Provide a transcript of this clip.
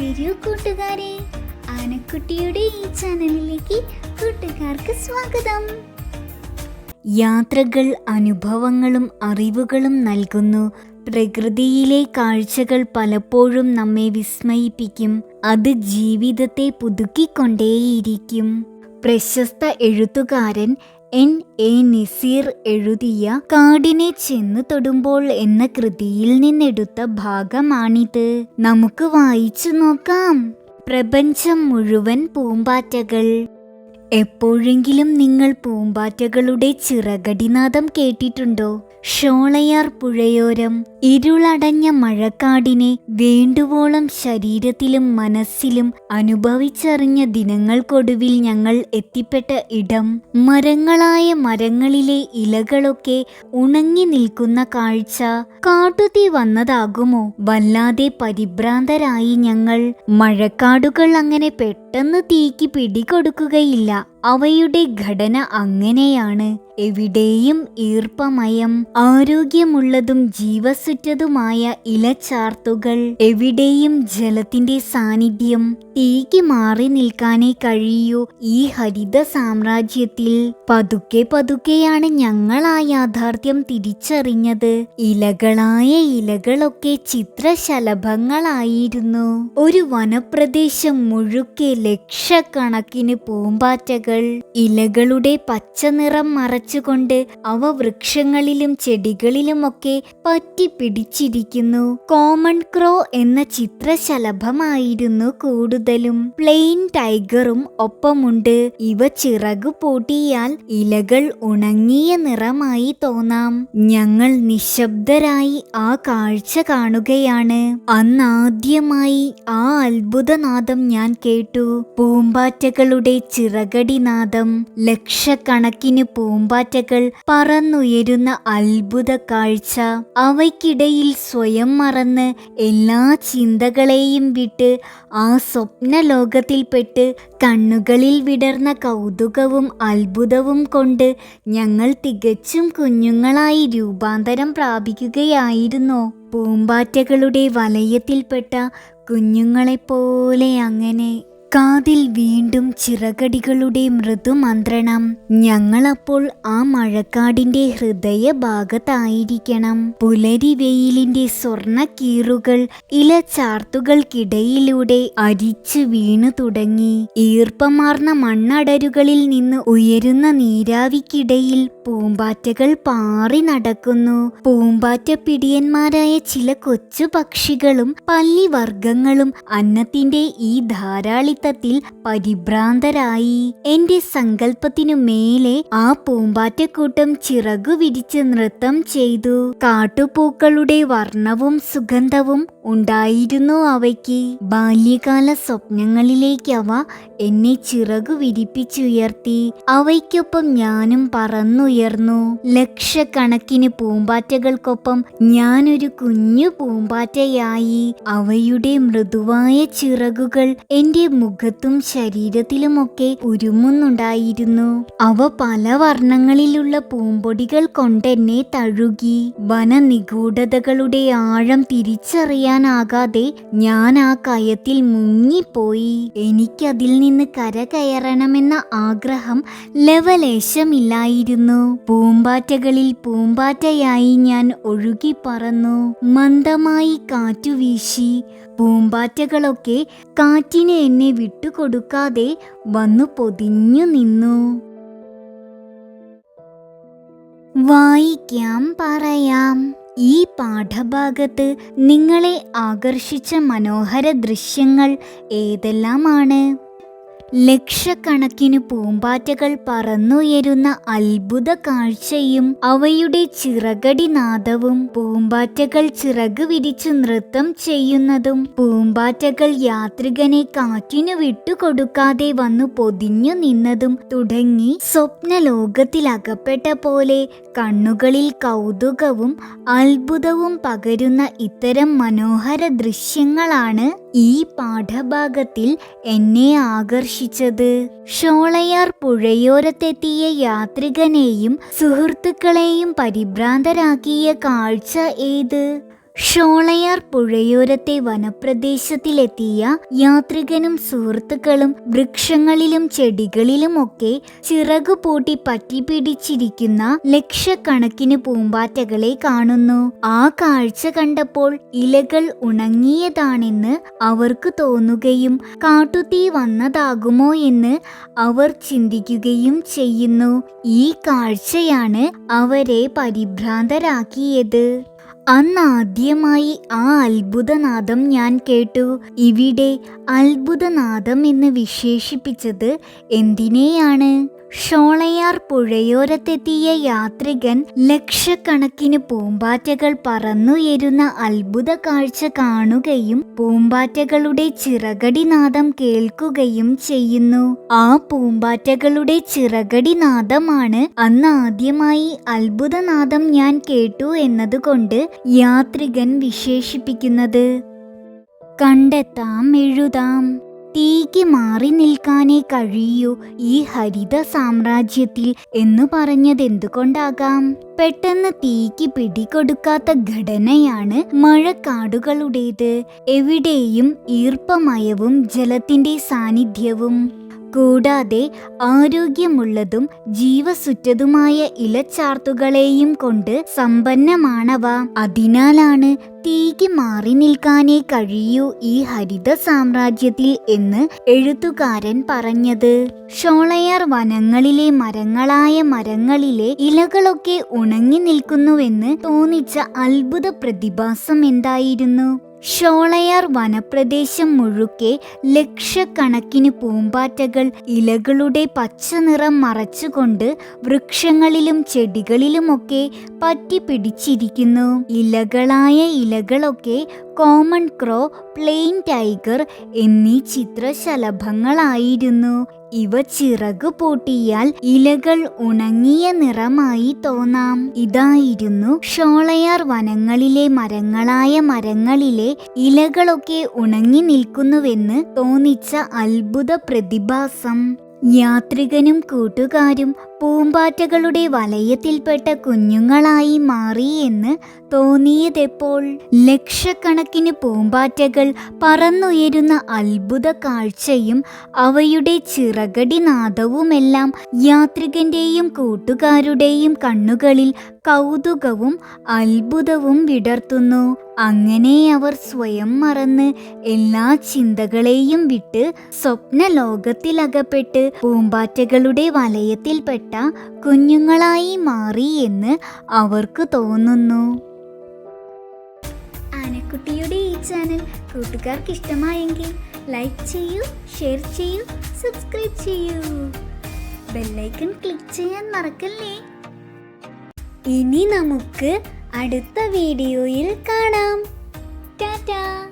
വരൂ കൂട്ടുകാരെ. ആനക്കുട്ടിയുടെ ഈ ചാനലിലേക്ക് കൂട്ടുകാർക്ക് സ്വാഗതം. യാത്രകൾ അനുഭവങ്ങളും അറിവുകളും നൽകുന്നു. പ്രകൃതിയിലെ കാഴ്ചകൾ പലപ്പോഴും നമ്മെ വിസ്മയിപ്പിക്കും. അത് ജീവിതത്തെ പുതുക്കിക്കൊണ്ടേയിരിക്കും. പ്രശസ്ത എഴുത്തുകാരൻ എൻ. എ. നസീർ എഴുതിയ കാടിനെ ചെന്ന് തൊടുമ്പോൾ എന്ന കൃതിയിൽ നിന്നെടുത്ത ഭാഗമാണിത്. നമുക്ക് വായിച്ചു നോക്കാം. പ്രപഞ്ചം മുഴുവൻ പൂമ്പാറ്റകൾ. എപ്പോഴെങ്കിലും നിങ്ങൾ പൂമ്പാറ്റകളുടെ ചിറകടിനാദം കേട്ടിട്ടുണ്ടോ? ഷോളയാർ പുഴയോരം ഇരുളടഞ്ഞ മഴക്കാടിനെ വേണ്ടുവോളം ശരീരത്തിലും മനസ്സിലും അനുഭവിച്ചറിഞ്ഞ ദിനങ്ങൾക്കൊടുവിൽ ഞങ്ങൾ എത്തിപ്പെട്ട ഇടം. മരങ്ങളായ മരങ്ങളിലെ ഇലകളൊക്കെ ഉണങ്ങി നിൽക്കുന്ന കാഴ്ച കാട്ടുതീ വന്നതാകുമോ? വല്ലാതെ പരിഭ്രാന്തരായി ഞങ്ങൾ. മഴക്കാടുകൾ അങ്ങനെ പെട്ടെന്ന് തീക്ക് പിടികൊടുക്കുകയില്ല. അവയുടെ ഘടന അങ്ങനെയാണ്. എവിടെയും ഈർപ്പമയം ആരോഗ്യമുള്ളതും ജീവസുറ്റതുമായ ഇലച്ചാർത്തുകൾ. എവിടെയും ജലത്തിന്റെ സാന്നിധ്യം തീക്ക് മാറി നിൽക്കാനേ കഴിയൂ ഈ ഹരിത സാമ്രാജ്യത്തിൽ. പതുക്കെ പതുക്കെയാണ് ഞങ്ങൾ ആ യാഥാർത്ഥ്യം തിരിച്ചറിഞ്ഞത്. ഇലകളായ ഇലകളൊക്കെ ചിത്രശലഭങ്ങളായിരുന്നു. ഒരു വനപ്രദേശം മുഴുക്കെ ലക്ഷക്കണക്കിന് പൂമ്പാറ്റകൾ ഇലകളുടെ പച്ചനിറം മറച്ചുകൊണ്ട് അവ വൃക്ഷങ്ങളിലും ചെടികളിലുമൊക്കെ പറ്റി പിടിച്ചിരിക്കുന്നു കോമൺ ക്രോ എന്ന ചിത്രശലഭമായിരുന്നു കൂടുതലും. പ്ലെയിൻ ടൈഗറും ഒപ്പമുണ്ട്. ഇവ ചിറകു പൂട്ടിയാൽ ഇലകൾ ഉണങ്ങിയ നിറമായി തോന്നാം. ഞങ്ങൾ നിശബ്ദരായി ആ കാഴ്ച കാണുകയാണ്. അന്നാദ്യമായി ആ അത്ഭുതനാദം ഞാൻ കേട്ടു. പൂമ്പാറ്റകളുടെ ചിറകടിനാദം ലക്ഷക്കണക്കിന് പൂമ്പാറ്റകൾ പറന്നുയരുന്ന അത്ഭുത കാഴ്ച. അവയ്ക്കിടയിൽ സ്വയം മറന്ന് എല്ലാ ചിന്തകളെയും വിട്ട് ആ സ്വപ്ന ലോകത്തിൽപ്പെട്ട് കണ്ണുകളിൽ വിടർന്ന കൗതുകവും അത്ഭുതവും കൊണ്ട് ഞങ്ങൾ തികച്ചും കുഞ്ഞുങ്ങളായി രൂപാന്തരം പ്രാപിക്കുകയായിരുന്നു. പൂമ്പാറ്റകളുടെ വലയത്തിൽപ്പെട്ട കുഞ്ഞുങ്ങളെപ്പോലെ അങ്ങനെ കാതിൽ വീണ്ടും ചിറകടികളുടെ മൃദുമന്ത്രണം. ഞങ്ങളപ്പോൾ ആ മഴക്കാടിന്റെ ഹൃദയ ഭാഗത്തായിരിക്കണം പുലരി വെയിലിന്റെ സ്വർണ കീറുകൾ ഇലച്ചാർത്തുകൾക്കിടയിലൂടെ അരിച്ചു വീണു തുടങ്ങി. ഈർപ്പമാർന്ന മണ്ണടരുകളിൽ നിന്ന് ഉയരുന്ന നീരാവിക്കിടയിൽ പൂമ്പാറ്റകൾ പാറി നടക്കുന്നു. പൂമ്പാറ്റ പിടിയന്മാരായ ചില കൊച്ചു പക്ഷികളും പല്ലിവർഗങ്ങളും അന്നത്തിന്റെ ഈ ധാരാളിത്തത്തിൽ പരിഭ്രാന്തരായി. എന്റെ സങ്കല്പത്തിനു മേലെ ആ പൂമ്പാറ്റക്കൂട്ടം ചിറകു വിരിച്ച് നൃത്തം ചെയ്തു. കാട്ടുപൂക്കളുടെ വർണവും സുഗന്ധവും ഉണ്ടായിരുന്നു അവയ്ക്ക്. ബാല്യകാല സ്വപ്നങ്ങളിലേക്ക് അവ എന്നെ ചിറകു വിരിപ്പിച്ചുയർത്തി. അവയ്ക്കൊപ്പം ഞാനും പറന്നുയർന്നു ലക്ഷക്കണക്കിന് പൂമ്പാറ്റകൾക്കൊപ്പം ഞാനൊരു കുഞ്ഞു പൂമ്പാറ്റയായി. അവയുടെ മൃദുവായ ചിറകുകൾ എന്റെ മുഖത്തും ശരീരത്തിലുമൊക്കെ ഉരുമുന്നുണ്ടായിരുന്നു. അവ പല വർണങ്ങളിലുള്ള പൂമ്പൊടികൾ കൊണ്ടെന്നെ തഴുകി. വനനിഗൂഢതകളുടെ ആഴം തിരിച്ചറിയാനാകാതെ ഞാൻ ആ കയത്തിൽ മുങ്ങിപ്പോയി. എനിക്കതിൽ നിന്ന് കരകയറണമെന്ന ആഗ്രഹം ലവലേശമില്ലായിരുന്നു. പൂമ്പാറ്റകളിൽ പൂമ്പാറ്റയായി ഞാൻ ഒഴുകി പറന്നു. മന്ദമായി കാറ്റുവീശി പൂമ്പാറ്റകളൊക്കെ കാറ്റിന് എന്നെ വിട്ടുകൊടുക്കാതെ വന്നു പൊതിഞ്ഞു നിന്നു. വായിക്കാം പറയാം. ഈ പാഠഭാഗത്ത് നിങ്ങളെ ആകർഷിച്ച മനോഹര ദൃശ്യങ്ങൾ ഏതെല്ലാമാണ്? ലക്ഷക്കണക്കിന് പൂമ്പാറ്റകൾ പറന്നുയരുന്ന അത്ഭുത കാഴ്ചയും അവയുടെ ചിറകടി നാദവും പൂമ്പാറ്റകൾ ചിറക് വിരിച്ച് നൃത്തം ചെയ്യുന്നതും പൂമ്പാറ്റകൾ യാത്രികനെ കാറ്റിനു വിട്ടുകൊടുക്കാതെ വന്നു പൊതിഞ്ഞു നിന്നതും തുടങ്ങി സ്വപ്ന ലോകത്തിലകപ്പെട്ട പോലെ കണ്ണുകളിൽ കൗതുകവും അത്ഭുതവും പകരുന്ന ഇത്തരം മനോഹര ദൃശ്യങ്ങളാണ് ഈ പാഠഭാഗത്തിൽ എന്നെ ആകർഷിച്ചത് ഷോളയാർ പുഴയോരത്തെത്തിയ യാത്രികനെയും സുഹൃത്തുക്കളെയും പരിഭ്രാന്തരാക്കിയ കാഴ്ച ഏത്? ഷോളയാർ പുഴയോരത്തെ വനപ്രദേശത്തിലെത്തിയ യാത്രികനും സുഹൃത്തുക്കളും വൃക്ഷങ്ങളിലും ചെടികളിലുമൊക്കെ ചിറകുപൂട്ടി പറ്റി പറ്റിപ്പിടിച്ചിരിക്കുന്ന ലക്ഷക്കണക്കിന് പൂമ്പാറ്റകളെ കാണുന്നു. ആ കാഴ്ച കണ്ടപ്പോൾ ഇലകൾ ഉണങ്ങിയതാണെന്ന് അവർക്ക് തോന്നുകയും കാട്ടുതീ വന്നതാകുമോ എന്ന് അവർ ചിന്തിക്കുകയും ചെയ്യുന്നു. ഈ കാഴ്ചയാണ് അവരെ പരിഭ്രാന്തരാക്കിയത്. അന്നാദ്യമായി ആ അത്ഭുതനാദം ഞാൻ കേട്ടു. ഇവിടെ അത്ഭുതനാദം എന്ന് വിശേഷിപ്പിച്ചത് എന്തിനെയാണ്? ഷോളയാർ പുഴയോരത്തെത്തിയ യാത്രികൻ ലക്ഷക്കണക്കിന് പൂമ്പാറ്റകൾ പറന്നുയരുന്ന അത്ഭുത കാഴ്ച കാണുകയും പൂമ്പാറ്റകളുടെ ചിറകടി നാദം കേൾക്കുകയും ചെയ്യുന്നു. ആ പൂമ്പാറ്റകളുടെ ചിറകടി നാദമാണ് അന്ന് ആദ്യമായി അത്ഭുതനാദം ഞാൻ കേട്ടു എന്നതുകൊണ്ട് യാത്രികൻ വിശേഷിപ്പിക്കുന്നത്. കണ്ടെത്താം എഴുതാം. തീക്ക് മാറി നിൽക്കാനേ കഴിയൂ ഈ ഹരിത സാമ്രാജ്യത്തിൽ എന്നു പറഞ്ഞതെന്തുകൊണ്ടാകാം? പെട്ടെന്ന് തീക്ക് പിടികൊടുക്കാത്ത ഘടനയാണ് മഴക്കാടുകളുടേത്. എവിടെയും ഈർപ്പമയവും ജലത്തിന്റെ സാന്നിധ്യവും. കൂടാതെ ആരോഗ്യമുള്ളതും ജീവസുറ്റതുമായ ഇലച്ചാർത്തുകളെയും കൊണ്ട് സമ്പന്നമാണവ. അതിനാലാണ് തീക്ക് മാറി നിൽക്കാനേ കഴിയൂ ഈ ഹരിത സാമ്രാജ്യത്തിൽ എന്ന് എഴുത്തുകാരൻ പറഞ്ഞത്. ഷോളയാർ വനങ്ങളിലെ മരങ്ങളായ മരങ്ങളിലെ ഇലകളൊക്കെ ഉണങ്ങി നിൽക്കുന്നുവെന്ന് തോന്നിച്ച അത്ഭുത പ്രതിഭാസം എന്തായിരുന്നു? ഷോളയാർ വനപ്രദേശം മുഴുക്കെ ലക്ഷക്കണക്കിന് പൂമ്പാറ്റകൾ ഇലകളുടെ പച്ച നിറം മറച്ചുകൊണ്ട് വൃക്ഷങ്ങളിലും ചെടികളിലുമൊക്കെ പറ്റി പിടിച്ചിരിക്കുന്നു ഇലകളായ ഇലകളൊക്കെ കോമൺ ക്രോ പ്ലെയിൻ ടൈഗർ എന്നീ ചിത്രശലഭങ്ങളായിരുന്നു. ഇവ ചിറകു പൂട്ടിയാൽ ഇലകൾ ഉണങ്ങിയ നിറമായി തോന്നാം. ഇതായിരുന്നു ഷോളയാർ വനങ്ങളിലെ മരങ്ങളായ മരങ്ങളിലെ ഇലകളൊക്കെ ഉണങ്ങി നിൽക്കുന്നുവെന്ന് തോന്നിച്ച അത്ഭുത പ്രതിഭാസം. യാത്രികനും കൂട്ടുകാരും പൂമ്പാറ്റകളുടെ വലയത്തിൽപ്പെട്ട കുഞ്ഞുങ്ങളായി മാറി എന്ന് തോന്നിയതെപ്പോൾ ലക്ഷക്കണക്കിന് പൂമ്പാറ്റകൾ പറന്നുയരുന്ന അത്ഭുത കാഴ്ചയും അവയുടെ ചിറകടി നാദവുമെല്ലാം യാത്രികന്റെയും കൂട്ടുകാരുടെയും കണ്ണുകളിൽ കൗതുകവും അത്ഭുതവും വിടർത്തുന്നു. അങ്ങനെ അവർ സ്വയം മറന്ന് എല്ലാ ചിന്തകളെയും വിട്ട് സ്വപ്ന ലോകത്തിലകപ്പെട്ട് പൂമ്പാറ്റകളുടെ വലയത്തിൽപ്പെട്ട കുഞ്ഞുങ്ങളായി മാറി എന്ന് അവർക്ക് തോന്നുന്നു. ആനക്കുട്ടിയുടെ ഈ ചാനൽ കൂട്ടുകാർക്ക് ഇഷ്ടമായെങ്കിൽ ലൈക്ക് ചെയ്യൂ ഷെയർ ചെയ്യൂ സബ്സ്ക്രൈബ് ചെയ്യൂ. ബെല്ലൈക്കൺ ക്ലിക്ക് ചെയ്യാൻ മറക്കല്ലേ? ഇനി നമുക്ക് അടുത്ത വീഡിയോയിൽ കാണാം. ടാറ്റാ.